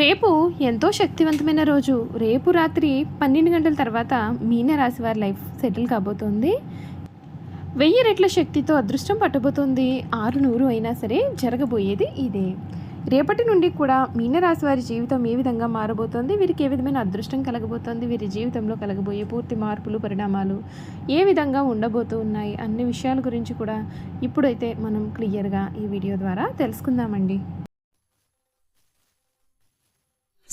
రేపు ఎంతో శక్తివంతమైన రోజు. రేపు రాత్రి పన్నెండు గంటల తర్వాత మీనరాశి వారి లైఫ్ సెటిల్ కాబోతోంది. వెయ్యి రెట్ల శక్తితో అదృష్టం పట్టబోతోంది. ఆరు నూరు అయినా సరే జరగబోయేది ఇదే. రేపటి నుండి కూడా మీనరాశి వారి జీవితం ఏ విధంగా మారబోతోంది? వీరికి ఏ విధమైన అదృష్టం కలగబోతోంది? వీరి జీవితంలో కలగబోయే పూర్తి మార్పులు పరిణామాలు ఏ విధంగా ఉండబోతూ ఉన్నాయి? అన్ని విషయాల గురించి కూడా ఇప్పుడైతే మనం క్లియర్గా ఈ వీడియో ద్వారా తెలుసుకుందామండి.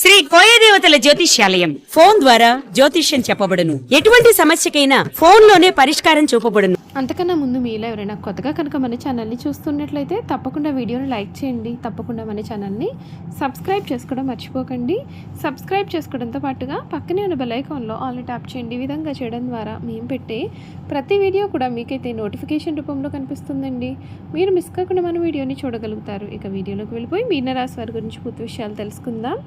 శ్రీ కోయదేవతల జ్యోతిష్యాలయం. ఫోన్ ద్వారా జ్యోతిష్యం చెప్పబడును. ఎటువంటి సమస్యకైనా ఫోన్లోనే పరిష్కారం చూపబడును. అంతకన్నా ముందు మీలో ఎవరైనా కొత్తగా కనుక మన ఛానల్ని చూస్తున్నట్లయితే తప్పకుండా వీడియోని లైక్ చేయండి. తప్పకుండా మన ఛానల్ని సబ్స్క్రైబ్ చేసుకోవడం మర్చిపోకండి. సబ్స్క్రైబ్ చేసుకోవడంతో పాటుగా పక్కనే ఉన్న బెల్ ఆల్ ట్యాప్ చేయండి. ఈ విధంగా చేయడం ద్వారా మేము పెట్టే ప్రతి వీడియో కూడా మీకైతే నోటిఫికేషన్ రూపంలో కనిపిస్తుందండి. మీరు మిస్ కాకుండా మన వీడియోని చూడగలుగుతారు. ఇక వీడియోలోకి వెళ్ళిపోయి మీనరాశి వారి గురించి పూర్తి విషయాలు తెలుసుకుందాం.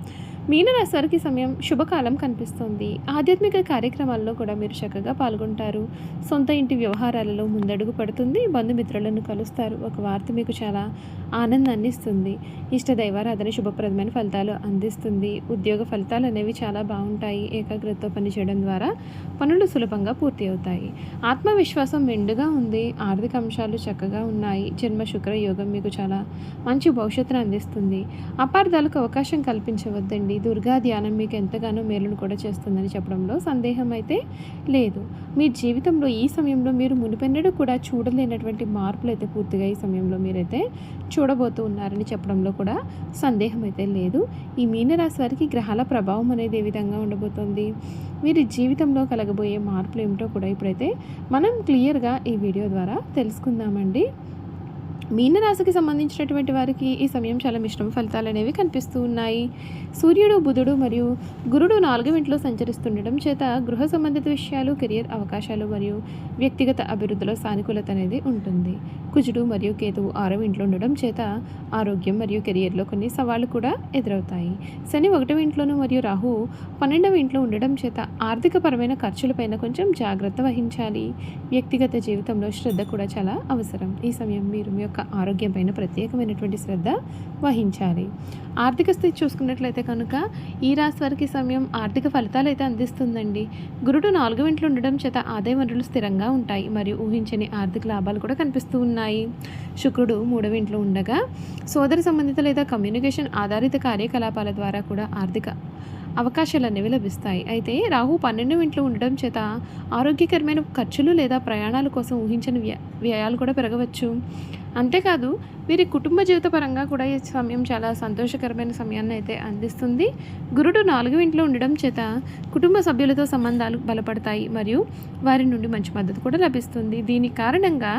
మీనరాశి వారికి సమయం శుభకాలం కనిపిస్తుంది. ఆధ్యాత్మిక కార్యక్రమాల్లో కూడా మీరు చక్కగా పాల్గొంటారు. సొంత ఇంటి వ్యవహారాలలో ముందడుగు పడుతుంది. బంధుమిత్రులను కలుస్తారు. ఒక వార్త మీకు చాలా ఆనందాన్ని ఇస్తుంది. ఇష్ట దైవారాధన శుభప్రదమైన ఫలితాలు అందిస్తుంది. ఉద్యోగ ఫలితాలు అనేవి చాలా బాగుంటాయి. ఏకాగ్రతతో పనిచేయడం ద్వారా పనులు సులభంగా పూర్తి అవుతాయి. ఆత్మవిశ్వాసం మెండుగా ఉంది. ఆర్థిక అంశాలు చక్కగా ఉన్నాయి. జన్మ శుక్ర యోగం మీకు చాలా మంచి భవిష్యత్తును అందిస్తుంది. అపార్థాలకు అవకాశం కల్పించవద్దండి. దుర్గా ధ్యానం మీకు ఎంతగానో మేలును కూడా చేస్తుందని చెప్పడంలో సందేహం అయితే లేదు. మీ జీవితంలో ఈ సమయంలో మీరు మునిపెన్నడూ కూడా చూడలేనటువంటి మార్పులు అయితే పూర్తిగా ఈ సమయంలో మీరైతే చూడబోతూ ఉన్నారని చెప్పడంలో కూడా సందేహం అయితే లేదు. ఈ మీనరాశి వారికి గ్రహాల ప్రభావం అనేది ఏ విధంగా ఉండబోతోంది? వీరి జీవితంలో కలగబోయే మార్పులు ఏమిటో కూడా ఇప్పుడైతే మనం క్లియర్గా ఈ వీడియో ద్వారా తెలుసుకుందామండి. మీనరాశికి సంబంధించినటువంటి వారికి ఈ సమయం చాలా మిశ్రమ ఫలితాలు అనేవి కనిపిస్తూ ఉన్నాయి. సూర్యుడు బుధుడు మరియు గురుడు నాలుగు ఇంట్లో సంచరిస్తుండడం చేత గృహ సంబంధిత విషయాలు కెరియర్ అవకాశాలు మరియు వ్యక్తిగత అభివృద్ధిలో సానుకూలత అనేది ఉంటుంది. కుజుడు మరియు కేతువు ఆరవ ఇంట్లో ఉండడం చేత ఆరోగ్యం మరియు కెరియర్లో కొన్ని సవాళ్ళు కూడా ఎదురవుతాయి. శని ఒకటవ ఇంట్లోనూ మరియు రాహు పన్నెండవ ఇంట్లో ఉండడం చేత ఆర్థికపరమైన ఖర్చులపైన కొంచెం జాగ్రత్త వహించాలి. వ్యక్తిగత జీవితంలో శ్రద్ధ కూడా చాలా అవసరం. ఈ సమయం మీరు మీ యొక్క ఆరోగ్యం పైన ప్రత్యేకమైనటువంటి శ్రద్ధ వహించాలి. ఆర్థిక స్థితి చూసుకున్నట్లయితే కనుక ఈ రాశి వారికి సమయం ఆర్థిక ఫలితాలు అయితే అందిస్తుందండి. గురుడు నాలుగు ఇంట్లో ఉండడం చేత ఆదాయ వనరులు స్థిరంగా ఉంటాయి. మరియు ఊహించని ఆర్థిక లాభాలు కూడా కనిపిస్తూ ఉన్నాయి. శుక్రుడు మూడవ ఇంట్లో ఉండగా సోదర సంబంధిత లేదా కమ్యూనికేషన్ ఆధారిత కార్యకలాపాల ద్వారా కూడా ఆర్థిక అవకాశాలు అనేవి లభిస్తాయి. అయితే రాహు పన్నెండు ఇంట్లో ఉండడం చేత ఆరోగ్యకరమైన ఖర్చులు లేదా ప్రయాణాల కోసం ఊహించని వ్య వ్యయాలు కూడా పెరగవచ్చు. అంతేకాదు వీరి కుటుంబ జీవిత పరంగా కూడా ఈ సమయం చాలా సంతోషకరమైన సమయాన్ని అయితే అందిస్తుంది. గురుడు నాలుగు ఇంట్లో ఉండడం చేత కుటుంబ సభ్యులతో సంబంధాలు బలపడతాయి మరియు వారి నుండి మంచి మద్దతు కూడా లభిస్తుంది. దీని కారణంగా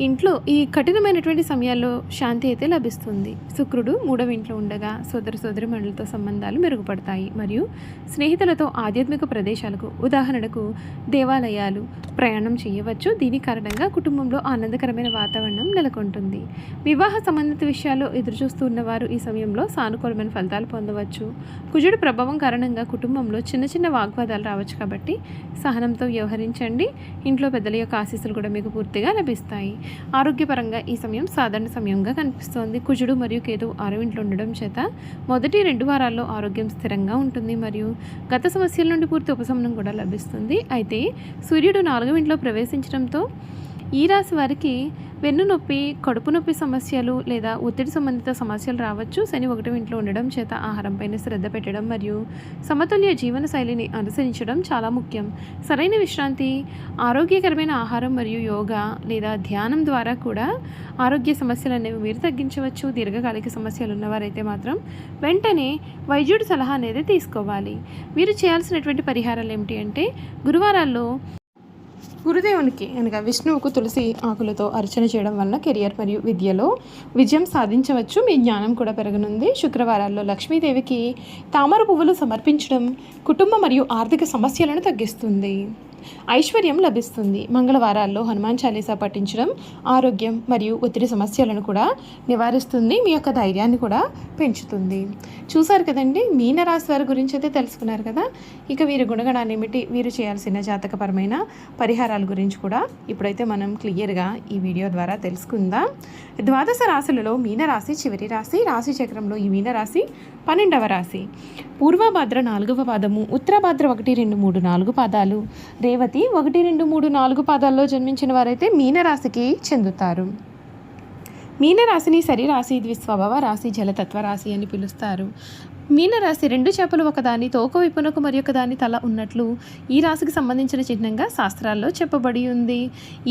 ఇంట్లో ఈ కఠినమైనటువంటి సమయాల్లో శాంతి అయితే లభిస్తుంది. శుక్రుడు మూడవ ఇంట్లో ఉండగా సోదర సోదరి మండలతో సంబంధాలు మెరుగుపడతాయి. మరియు స్నేహితులతో ఆధ్యాత్మిక ప్రదేశాలకు ఉదాహరణకు దేవాలయాలు ప్రయాణం చేయవచ్చు. దీని కారణంగా కుటుంబంలో ఆనందకరమైన వాతావరణం నెలకొంటుంది. వివాహ సంబంధిత విషయాల్లో ఎదురుచూస్తూ ఉన్నవారు ఈ సమయంలో సానుకూలమైన ఫలితాలు పొందవచ్చు. కుజుడు ప్రభావం కారణంగా కుటుంబంలో చిన్న చిన్న వాగ్వాదాలు రావచ్చు కాబట్టి సహనంతో వ్యవహరించండి. ఇంట్లో పెద్దల యొక్క ఆశీస్సులు కూడా మీకు పూర్తిగా లభిస్తాయి. ఆరోగ్యపరంగా ఈ సమయం సాధారణ సమయంగా కనిపిస్తోంది. కుజుడు మరియు కేతు ఆరో ఇంట్లో ఉండడం చేత మొదటి రెండు వారాల్లో ఆరోగ్యం స్థిరంగా ఉంటుంది మరియు గత సమస్యల నుండి పూర్తి ఉపశమనం కూడా లభిస్తుంది. అయితే సూర్యుడు నాలుగవ ఇంట్లో ప్రవేశించడంతో ఈ రాశి వారికి వెన్ను నొప్పి కడుపు నొప్పి సమస్యలు లేదా ఒత్తిడి సంబంధిత సమస్యలు రావచ్చు. శని ఒకటి ఇంట్లో ఉండడం చేత ఆహారంపైన శ్రద్ధ పెట్టడం మరియు సమతుల్య జీవన శైలిని అనుసరించడం చాలా ముఖ్యం. సరైన విశ్రాంతి ఆరోగ్యకరమైన ఆహారం మరియు యోగా లేదా ధ్యానం ద్వారా కూడా ఆరోగ్య సమస్యలు అనేవి మీరు తగ్గించవచ్చు. దీర్ఘకాలిక సమస్యలు ఉన్నవారైతే మాత్రం వెంటనే వైద్యుడి సలహా అనేది తీసుకోవాలి. మీరు చేయాల్సినటువంటి పరిహారాలు ఏమిటి అంటే గురువారాల్లో గురుదేవునికి అనగా విష్ణువుకు తులసి ఆకులతో అర్చన చేయడం వలన కెరియర్ మరియు విద్యలో విజయం సాధించవచ్చు. మీ జ్ఞానం కూడా పెరగనుంది. శుక్రవారాల్లో లక్ష్మీదేవికి తామర పువ్వులు సమర్పించడం కుటుంబ మరియు ఆర్థిక సమస్యలను తగ్గిస్తుంది. ఐశ్వర్యం లభిస్తుంది. మంగళవారాల్లో హనుమాన్ చాలీసా పఠించడం ఆరోగ్యం మరియు ఒత్తిడి సమస్యలను కూడా నివారిస్తుంది. మీ యొక్క ధైర్యాన్ని కూడా పెంచుతుంది. చూసారు కదండి? మీనరాశి వారి గురించి అయితే తెలుసుకున్నారు కదా? ఇక వీరి గుణగణాలు ఏమిటి వీరు చేయాల్సిన జాతకపరమైన పరిహారాల గురించి కూడా ఇప్పుడైతే మనం క్లియర్గా ఈ వీడియో ద్వారా తెలుసుకుందాం. ద్వాదశ రాశులలో మీనరాశి చివరి రాశి రాశి చక్రంలో ఈ మీనరాశి పన్నెండవ రాశి. పూర్వభద్ర నాలుగవ పాదము ఉత్తరభాద్ర ఒకటి రెండు మూడు నాలుగు పాదాలు. రేవతి ఒకటి రెండు మూడు నాలుగు పాదాల్లో జన్మించిన వారైతే మీనరాశికి చెందుతారు. మీనరాశిని సరిరాశి ద్విస్వభావ రాశి జలతత్వ రాశి అని పిలుస్తారు. మీనరాశి రెండు చేపలు ఒకదాని తోక విపునకు మరి ఒకదాని తల ఉన్నట్లు ఈ రాశికి సంబంధించిన చిహ్నంగా శాస్త్రాల్లో చెప్పబడి ఉంది.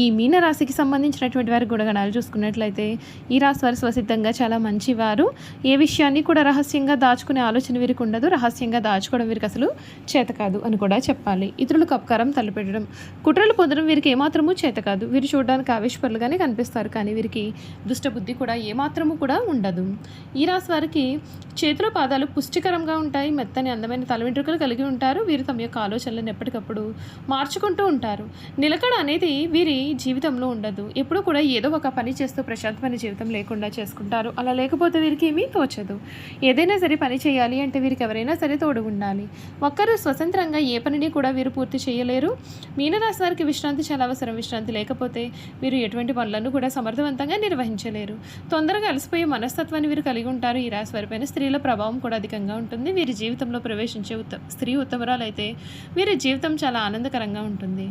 ఈ మీనరాశికి సంబంధించినటువంటి వారి గుణగణాలు చూసుకున్నట్లయితే ఈ రాశి వారు స్వసిద్ధంగా చాలా మంచివారు. ఏ విషయాన్ని కూడా రహస్యంగా దాచుకునే ఆలోచన వీరికి ఉండదు. రహస్యంగా దాచుకోవడం వీరికి అసలు చేత కాదు అని కూడా చెప్పాలి. ఇతరులకు అపకారం తలపెట్టడం కుట్రలు పొందడం వీరికి ఏమాత్రమూ చేత కాదు. వీరు చూడడానికి ఆవేశపరులుగానే కనిపిస్తారు కానీ వీరికి దుష్టబుద్ధి కూడా ఏమాత్రము కూడా ఉండదు. ఈ రాశి వారికి చేతుల పాదాలు పుష్టికరంగా ఉంటాయి. మెత్తని అందమైన తల వెంట్రుకలు కలిగి ఉంటారు. వీరు తమ యొక్క ఆలోచనలను ఎప్పటికప్పుడు మార్చుకుంటూ ఉంటారు. నిలకడ అనేది వీరి జీవితంలో ఉండదు. ఎప్పుడూ కూడా ఏదో ఒక పని చేస్తూ ప్రశాంతమైన జీవితం లేకుండా చేసుకుంటారు. అలా లేకపోతే వీరికి ఏమీ తోచదు. ఏదైనా సరే పని చేయాలి అంటే వీరికి ఎవరైనా సరే తోడు ఉండాలి. ఒక్కరు స్వతంత్రంగా ఏ పనిని కూడా వీరు పూర్తి చేయలేరు. మీనరాశి వారికి విశ్రాంతి చాలా అవసరం. విశ్రాంతి లేకపోతే వీరు ఎటువంటి పనులను కూడా సమర్థవంతంగా నిర్వహించలేరు. తొందరగా అలసిపోయే మనస్తత్వాన్ని వీరు కలిగి ఉంటారు. ఈ రాశి వారిపైన స్త్రీల ప్రభావం కూడా అధికంగా ఉంటుంది. వీరి జీవితంలో ప్రవేశించే ఉత్త స్త్రీ ఉత్తమరాలైతే వీరి జీవితం చాలా ఆనందకరంగా ఉంటుంది.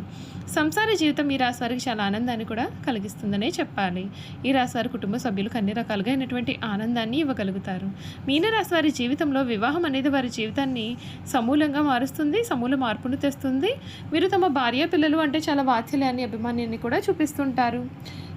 సంసార జీవితం ఈ రాశి వారికి చాలా ఆనందాన్ని కూడా కలిగిస్తుందనే చెప్పాలి. ఈ రాశి వారి కుటుంబ సభ్యులకు అన్ని రకాలుగా అయినటువంటి ఆనందాన్ని ఇవ్వగలుగుతారు. మీనరాశి వారి జీవితంలో వివాహం అనేది వారి జీవితాన్ని సమూలంగా మారుస్తుంది సమూల మార్పును తెస్తుంది. వీరు తమ భార్య పిల్లలు అంటే చాలా వాత్సల్యాన్ని అభిమాన్యాన్ని కూడా చూపిస్తుంటారు.